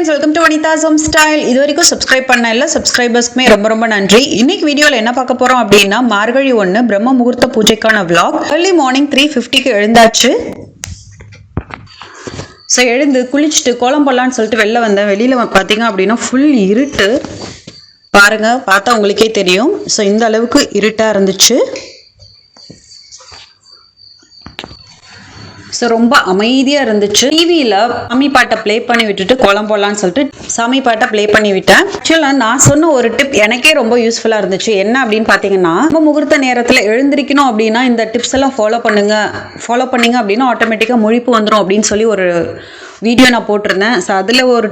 Friends welcome to Vanitha's home style இது வரைக்கும் subscribe பண்ண இல்லை சப்ஸ்கிரைபர்ஸ்க்குமே ரொம்ப ரொம்ப நன்றி. இன்னைக்கு வீடியோவில் என்ன பார்க்க போகிறோம் அப்படின்னா மார்கழி ஒன்று பிரம்ம முகூர்த்த பூஜைக்கான விளாக் ஏர்லி மார்னிங் த்ரீ ஃபிஃப்டிக்கு எழுந்தாச்சு. ஸோ எழுந்து குளிச்சுட்டு கோலம் போடலான்னு சொல்லிட்டு வெளில வந்தேன். வெளியில் பார்த்தீங்க அப்படின்னா ஃபுல் இருட்டு. பாருங்கள் பார்த்தா உங்களுக்கே தெரியும். ஸோ இந்த அளவுக்கு இருட்டாக இருந்துச்சு. ஸோ ரொம்ப அமைதியாக இருந்துச்சு. டிவியில் சாமி பாட்டை ப்ளே பண்ணி விட்டுட்டு குழம்போலான்னு போடலான்னு சொல்லிட்டு சாமி பாட்டை ப்ளே பண்ணி விட்டேன். ஆக்சுவலாக நான் சொன்ன ஒரு டிப் எனக்கே ரொம்ப யூஸ்ஃபுல்லாக இருந்துச்சு. என்ன அப்படின்னு பார்த்தீங்கன்னா ரொம்ப முகூர்த்த நேரத்தில் எழுந்திருக்கணும் அப்படின்னா இந்த டிப்ஸ் எல்லாம் ஃபாலோ பண்ணுங்க. ஃபாலோ பண்ணீங்க அப்படின்னா ஆட்டோமேட்டிக்காக முழிப்பு வந்துடும் அப்படின்னு சொல்லி ஒரு வீடியோ நான் போட்டிருந்தேன். ஸோ அதில் ஒரு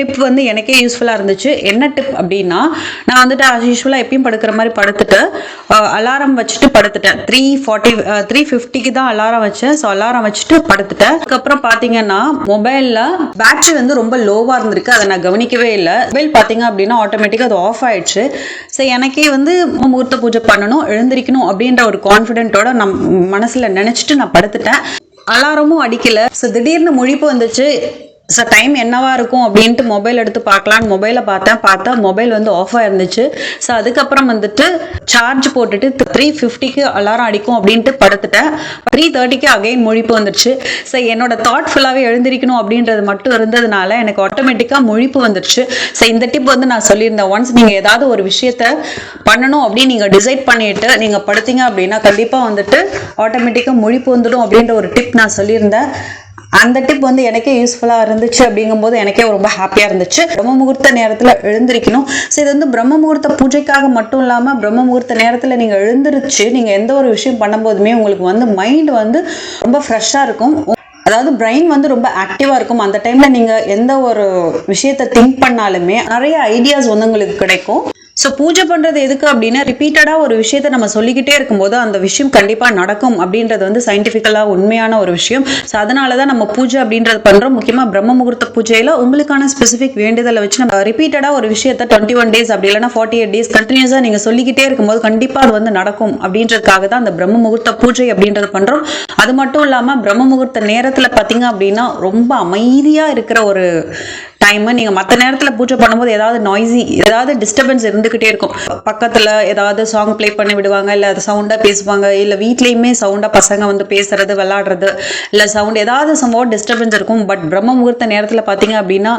டிப் வந்து எனக்கே யூஸ்ஃபுல்லாக இருந்துச்சு. என்ன டிப் அப்படின்னா நான் வந்துட்டு ஆஸ் யூஸ்வலாக எப்பயும் படுக்கிற மாதிரி படுத்துட்டு அலாரம் வச்சுட்டு படுத்துட்டேன். த்ரீ ஃபார்ட்டி த்ரீ ஃபிஃப்டிக்கு தான் அலாரம் வச்சேன். ஸோ அலாரம் வச்சுட்டு படுத்துட்டேன். அதுக்கப்புறம் பார்த்தீங்கன்னா மொபைலில் பேட்டரி வந்து ரொம்ப லோவாக இருந்திருக்கு. அதை நான் கவனிக்கவே இல்லை. மொபைல் பார்த்தீங்க அப்படின்னா ஆட்டோமேட்டிக்காக அது ஆஃப் ஆயிடுச்சு. ஸோ எனக்கே வந்து முகூர்த்த பூஜை பண்ணணும் எழுந்திரிக்கணும் அப்படின்ற ஒரு கான்ஃபிடென்ட்டோட நம் மனசில் நினச்சிட்டு நான் படுத்துட்டேன். அலாரமும் அடிக்கல. ஸோ திடீர்னு முழிப்பு வந்துச்சு. ஸோ டைம் என்னவா இருக்கும் அப்படின்ட்டு மொபைல் எடுத்து பார்க்கலான்னு மொபைலை பார்த்தேன். பார்த்தா மொபைல் வந்து ஆஃப் ஆயிருந்துச்சு ஸோ அதுக்கப்புறம் வந்துட்டு சார்ஜ் போட்டுட்டு த்ரீ ஃபிஃப்டிக்கு அலாரம் அடிக்கும் அப்படின்ட்டு படுத்துட்டேன். த்ரீ தேர்ட்டிக்கு அகைன் முழிப்பு வந்துருச்சு. ஸோ என்னோட தாட் ஃபுல்லாகவே எழுந்திருக்கணும் அப்படின்றது மட்டும் இருந்ததுனால எனக்கு ஆட்டோமேட்டிக்காக முழிப்பு வந்துடுச்சு ஸோ இந்த டிப் வந்து நான் சொல்லியிருந்தேன். ஒன்ஸ் நீங்கள் ஏதாவது ஒரு விஷயத்த பண்ணணும் அப்படின்னு நீங்கள் டிசைட் பண்ணிட்டு நீங்கள் படுத்தீங்க அப்படின்னா கண்டிப்பாக வந்துட்டு ஆட்டோமேட்டிக்காக முழிப்பு வந்துடும் அப்படின்ற ஒரு டிப் நான் சொல்லியிருந்தேன். அந்த டிப் வந்து எனக்கே யூஸ்ஃபுல்லாக இருந்துச்சு அப்படிங்கும்போது எனக்கே ரொம்ப ஹாப்பியாக இருந்துச்சு. பிரம்ம முகூர்த்த நேரத்தில் எழுந்திருக்கணும். ஸோ இது வந்து பிரம்ம முகூர்த்த பூஜைக்காக மட்டும் இல்லாமல் பிரம்ம முகூர்த்த நேரத்தில் நீங்கள் எழுந்திருச்சு நீங்கள் எந்த ஒரு விஷயம் பண்ணும்போதுமே உங்களுக்கு வந்து மைண்ட் வந்து ரொம்ப ஃப்ரெஷ்ஷாக இருக்கும். அதாவது பிரெயின் வந்து ரொம்ப ஆக்டிவாக இருக்கும். அந்த டைமில் நீங்கள் எந்த ஒரு விஷயத்தை திங்க் பண்ணாலுமே நிறைய ஐடியாஸ் வந்து உங்களுக்கு கிடைக்கும். ஸோ பூஜை பண்ணுறது எதுக்கு அப்படின்னா ரிப்பீட்டடாக ஒரு விஷயத்தை நம்ம சொல்லிக்கிட்டே இருக்கும்போது அந்த விஷயம் கண்டிப்பாக நடக்கும் அப்படின்றது வந்து சயின்டிஃபிக்கலாக உண்மையான ஒரு விஷயம். ஸோ அதனால தான் நம்ம பூஜை அப்படின்றது பண்ணுறோம் முக்கியமாக பிரம்ம முகூர்த்த பூஜையில் உங்களுக்கான ஸ்பெசிஃபிக் வேண்டுதலை வச்சு நம்ம ரிப்பீட்டடாக ஒரு விஷயத்தை டுவெண்ட்டி ஒன் டேஸ் அப்படி இல்லைனா ஃபார்ட்டி எயிட் டேஸ் கண்டினியூஸாக நீங்கள் சொல்லிக்கிட்டே இருக்கும்போது கண்டிப்பாக அது வந்து நடக்கும் அப்படின்றதுக்காக தான் அந்த பிரம்ம முகூர்த்த பூஜை அப்படின்றது பண்ணுறோம் அது மட்டும் இல்லாமல் பிரம்ம முகூர்த்த நேரத்தில் பார்த்தீங்க அப்படின்னா ரொம்ப அமைதியாக இருக்கிற ஒரு டைமு நீங்கள் மற்ற நேரத்தில் பூஜை பண்ணும்போது ஏதாவது நாய்ஸி ஏதாவது டிஸ்டர்பன்ஸ் இருந்துக்கிட்டே இருக்கும். பக்கத்தில் ஏதாவது சாங் ப்ளே பண்ணி விடுவாங்க இல்லை அது சவுண்டாக பேசுவாங்க இல்லை வீட்லேயுமே சவுண்டாக பசங்க வந்து பேசுறது விளாடுறது இல்லை சவுண்ட் ஏதாவது சம்பவம் டிஸ்டர்பன்ஸ் இருக்கும். பட் பிரம்ம முகூர்த்த நேரத்தில் பார்த்தீங்க அப்படின்னா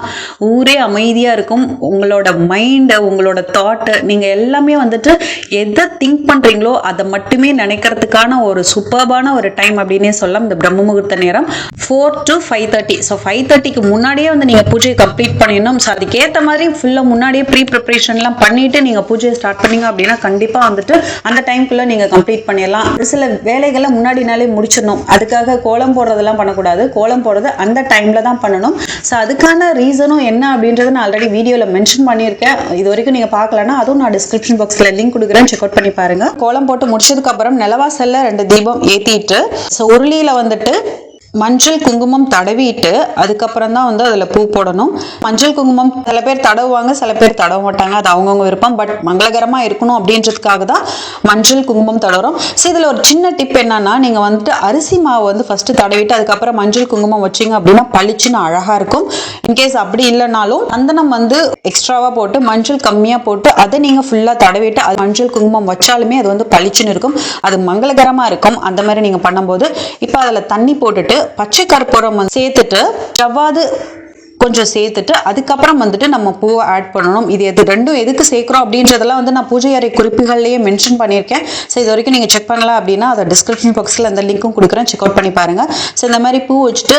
ஊரே அமைதியாக இருக்கும். உங்களோட மைண்டு உங்களோட தாட்டு நீங்கள் எல்லாமே வந்துட்டு எதை திங்க் பண்ணுறீங்களோ அதை மட்டுமே நினைக்கிறதுக்கான ஒரு சூப்பர்பான ஒரு டைம் அப்படின்னே சொல்லலாம். இந்த பிரம்ம முகூர்த்த நேரம் four to five thirty so five தேர்ட்டிக்கு முன்னாடியே வந்து நீங்கள் பூஜை கம்ப்ளீட் பண்ணிடணும். ஸோ அதுக்கேற்ற மாதிரி ஃபுல்லாக முன்னாடியே ப்ரீ ப்ரிப்ரேஷன்லாம் பண்ணிவிட்டு நீங்கள் பூஜையை ஸ்டார்ட் பண்ணீங்க அப்படின்னா கண்டிப்பாக வந்துட்டு அந்த டைம்குள்ளே நீங்கள் கம்ப்ளீட் பண்ணிடலாம். ஒரு சில வேலைகளை முன்னாடி நாளே முடிச்சிடணும். அதுக்காக கோலம் போடுறதெல்லாம் பண்ணக்கூடாது. கோலம் போடுறது அந்த டைமில் தான் பண்ணணும். ஸோ அதுக்கான ரீசனும் என்ன அப்படின்றத நான் ஆல்ரெடி வீடியோவில் மென்ஷன் பண்ணியிருக்கேன். இது வரைக்கும் நீங்கள் பார்க்கலன்னா அதுவும் நான் டிஸ்கிரிப்ஷன் பாக்ஸில் லிங்க் கொடுக்குறேன். செக் அவுட் பண்ணி பாருங்கள் கோலம் போட்டு முடிச்சதுக்கப்புறம் நிலவாசல்ல ரெண்டு தீபம் ஏற்றிட்டு ஸோ உருளியில் வந்துட்டு மஞ்சள் குங்குமம் தடவிட்டு அதுக்கப்புறம் தான் வந்து அதில் பூ போடணும். மஞ்சள் குங்குமம் சில பேர் தடவுவாங்க சில பேர் தடவ மாட்டாங்க. அது அவங்கவுங்க விருப்பம். பட் மங்களகரமாக இருக்கணும் அப்படின்றதுக்காக தான் மஞ்சள் குங்குமம் தடவுறோம். ஸோ இதில் ஒரு சின்ன டிப் என்னன்னா நீங்கள் வந்துட்டு அரிசி மாவு வந்து ஃபஸ்ட்டு தடவிட்டு அதுக்கப்புறம் மஞ்சள் குங்குமம் வச்சிங்க அப்படின்னா பளிச்சுன்னு அழகாக இருக்கும். இன்கேஸ் அப்படி இல்லைனாலும் சந்தனம் வந்து எக்ஸ்ட்ராவாக போட்டு மஞ்சள் கம்மியாக போட்டு அதை நீங்கள் ஃபுல்லாக தடவிட்டு அது மஞ்சள் குங்குமம் வச்சாலுமே அது வந்து பளிச்சுன்னு இருக்கும். அது மங்களகரமாக இருக்கும். அந்த மாதிரி நீங்கள் பண்ணும்போது இப்போ அதில் தண்ணி போட்டுட்டு பச்சை கற்பூரம் சேர்த்துட்டு ஜவ்வாது கொஞ்சம் சேர்த்துட்டு அதுக்கப்புறம் வந்துட்டு நம்ம பூவை ஆட் பண்ணணும். இது எது ரெண்டும் எதுக்கு சேர்க்குறோம் அப்படின்றதெல்லாம் வந்து நான் பூஜை அறை குறிப்புகள்லேயே மென்ஷன் பண்ணியிருக்கேன். ஸோ இது வரைக்கும் நீங்கள் செக் பண்ணலாம் அப்படின்னா அதை டிஸ்கிரிப்ஷன் பாக்ஸில் அந்த லிங்க்கும் கொடுக்குறேன். செக் அவுட் பண்ணி பாருங்கள் ஸோ இந்த மாதிரி பூ வச்சுட்டு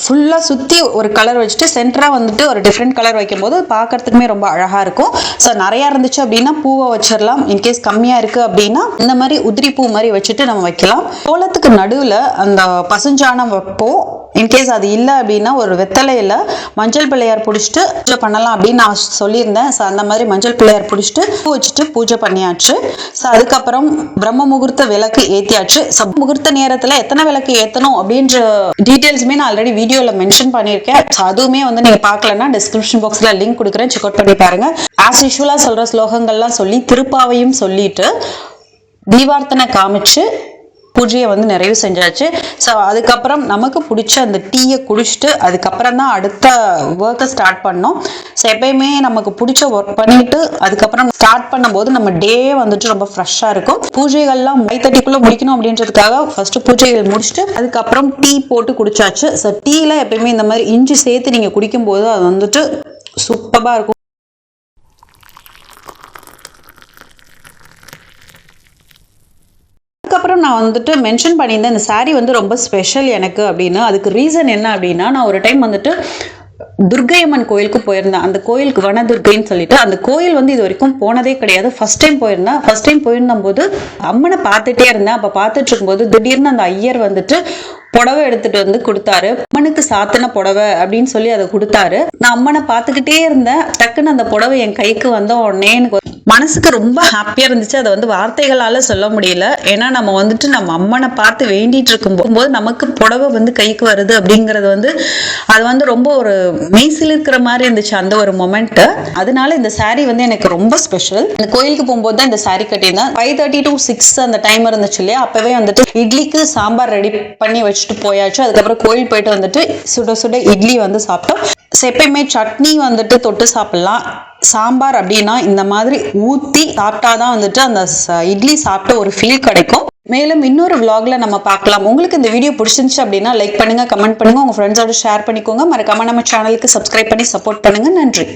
ஃபுல்லாக சுற்றி ஒரு கலர் வச்சுட்டு சென்டராக வந்துட்டு ஒரு டிஃப்ரெண்ட் கலர் வைக்கும்போது பார்க்கறதுக்குமே ரொம்ப அழகாக இருக்கும். ஸோ நிறையா இருந்துச்சு அப்படின்னா பூவை வச்சிடலாம். இன்கேஸ் கம்மியாக இருக்குது அப்படின்னா இந்த மாதிரி உதிரி பூ மாதிரி வச்சுட்டு நம்ம வைக்கலாம். கோலத்துக்கு நடுவில் அந்த பசுஞ்சாணம் வைப்போம். இன்கேஸ் அது இல்லை அப்படின்னா ஒரு வெத்தலையில் மஞ்சள் பிள்ளையார் பிடிச்சிட்டு பூஜை பண்ணலாம் அப்படின்னு நான் சொல்லியிருந்தேன். ஸோ அந்த மாதிரி மஞ்சள் பிள்ளையார் பிடிச்சிட்டு பூ வச்சுட்டு பூஜை பண்ணியாச்சு. ஸோ அதுக்கப்புறம் பிரம்ம முகூர்த்த விளக்கு ஏற்றியாச்சு ஸோ முகூர்த்த நேரத்தில் எத்தனை விளக்கு ஏற்றணும் அப்படின்ற டீட்டெயில்ஸுமே நான் ஆல்ரெடி வீடியோவில் மென்ஷன் பண்ணியிருக்கேன். ஸோ அதுவுமே வந்து நீங்கள் பார்க்கலன்னா டிஸ்கிரிப்ஷன் பாக்ஸில் லிங்க் கொடுக்குறேன். செக் அவுட் பண்ணி பாருங்க. ஆஸ் யூஷுவலாக சொல்கிற ஸ்லோகங்கள்லாம் சொல்லி திருப்பாவையும் சொல்லிட்டு தீபார்த்தனை காமிச்சு பூஜையை வந்து நிறைவு செஞ்சாச்சு. ஸோ அதுக்கப்புறம் நமக்கு பிடிச்ச அந்த டீயை குடிச்சிட்டு அதுக்கப்புறம் தான் அடுத்த ஒர்க்கை ஸ்டார்ட் பண்ணோம். ஸோ எப்பயுமே நமக்கு பிடிச்ச ஒர்க் பண்ணிட்டு அதுக்கப்புறம் ஸ்டார்ட் பண்ணும்போது நம்ம டே வந்துட்டு ரொம்ப ஃப்ரெஷ்ஷாக இருக்கும். பூஜைகள்லாம் ஃபைவ் தேர்ட்டிக்குள்ளே முடிக்கணும் அப்படின்றதுக்காக ஃபர்ஸ்ட் பூஜைகள் முடிச்சுட்டு அதுக்கப்புறம் டீ போட்டு குடிச்சாச்சு. ஸோ டீயில் எப்பயுமே இந்த மாதிரி இஞ்சி சேர்த்து நீங்கள் குடிக்கும்போது அது வந்துட்டு சூப்பராக இருக்கும். அதுக்கப்புறம் நான் வந்துட்டு மென்ஷன் பண்ணியிருந்தேன் இந்த சாரீ வந்து ரொம்ப ஸ்பெஷல் எனக்கு அப்படின்னு. அதுக்கு ரீசன் என்ன அப்படின்னா நான் ஒரு டைம் வந்துட்டு துர்கையம்மன் கோயிலுக்கு போயிருந்தேன். அந்த கோயிலுக்கு வனதுர்கைன்னு சொல்லிட்டு அந்த கோயில் வந்து இது வரைக்கும் போனதே கிடையாது. ஃபர்ஸ்ட் டைம் போயிருந்தேன். ஃபர்ஸ்ட் டைம் போயிருந்தபோது அம்மனை பார்த்துட்டே இருந்தேன். அப்போ பார்த்துட்டு இருக்கும்போது திடீர்னு அந்த ஐயர் வந்துட்டு புடவை எடுத்துட்டு வந்து கொடுத்தாரு. அம்மனுக்கு சாத்தின புடவை அப்படின்னு சொல்லி அதை கொடுத்தாரு. நான் அம்மனை பார்த்துக்கிட்டே இருந்தேன். டக்குன்னு அந்த புடவை என் கைக்கு வந்த உடனே எனக்கு மனசுக்கு ரொம்ப ஹாப்பியா இருந்துச்சு. அதை வந்து வார்த்தைகளால சொல்ல முடியல. ஏன்னா நம்ம வந்துட்டு நம்ம அம்மனை பார்த்து வேண்டிட்டு இருக்கும் போது நமக்கு புடவை வந்து கைக்கு வருது அப்படிங்கிறது வந்து அது வந்து ரொம்ப ஒரு மெய்சில் இருக்கிற மாதிரி இருந்துச்சு அந்த ஒரு மொமெண்ட் அதனால இந்த saree வந்து எனக்கு ரொம்ப ஸ்பெஷல் இந்த கோயிலுக்கு போகும்போது தான் இந்த சாரீ கட்டியிருந்தேன். ஃபைவ் தேர்ட்டி டு சிக்ஸ் அந்த டைம் இருந்துச்சு இல்லையா? அப்பவே வந்துட்டு இட்லிக்கு சாம்பார் ரெடி பண்ணி வச்சுட்டு போயாச்சு. அதுக்கப்புறம் கோயில் போயிட்டு வந்துட்டு சுட சுட இட்லி வந்து சாப்பிட்டோம். எப்பயுமே சட்னி வந்துட்டு தொட்டு சாப்பிடலாம். சாம்பார் அப்படின்னா இந்த மாதிரி ஊத்தி சாப்பிட்டாதான் வந்துட்டு அந்த இட்லி சாப்பிட்ட ஒரு ஃபீல் கிடைக்கும். மேலும் இன்னொரு vlogல நம்ம பார்க்கலாம். உங்களுக்கு இந்த வீடியோ பிடிச்சிருந்துச்சு அப்படின்னா லைக் பண்ணுங்க கமெண்ட் பண்ணுங்க. உங்க ஃப்ரெண்ட்ஸோட ஷேர் பண்ணிக்கோங்க. மறக்காம நம்ம சேனலுக்கு சப்ஸ்கிரைப் பண்ணி சப்போர்ட் பண்ணுங்க. நன்றி.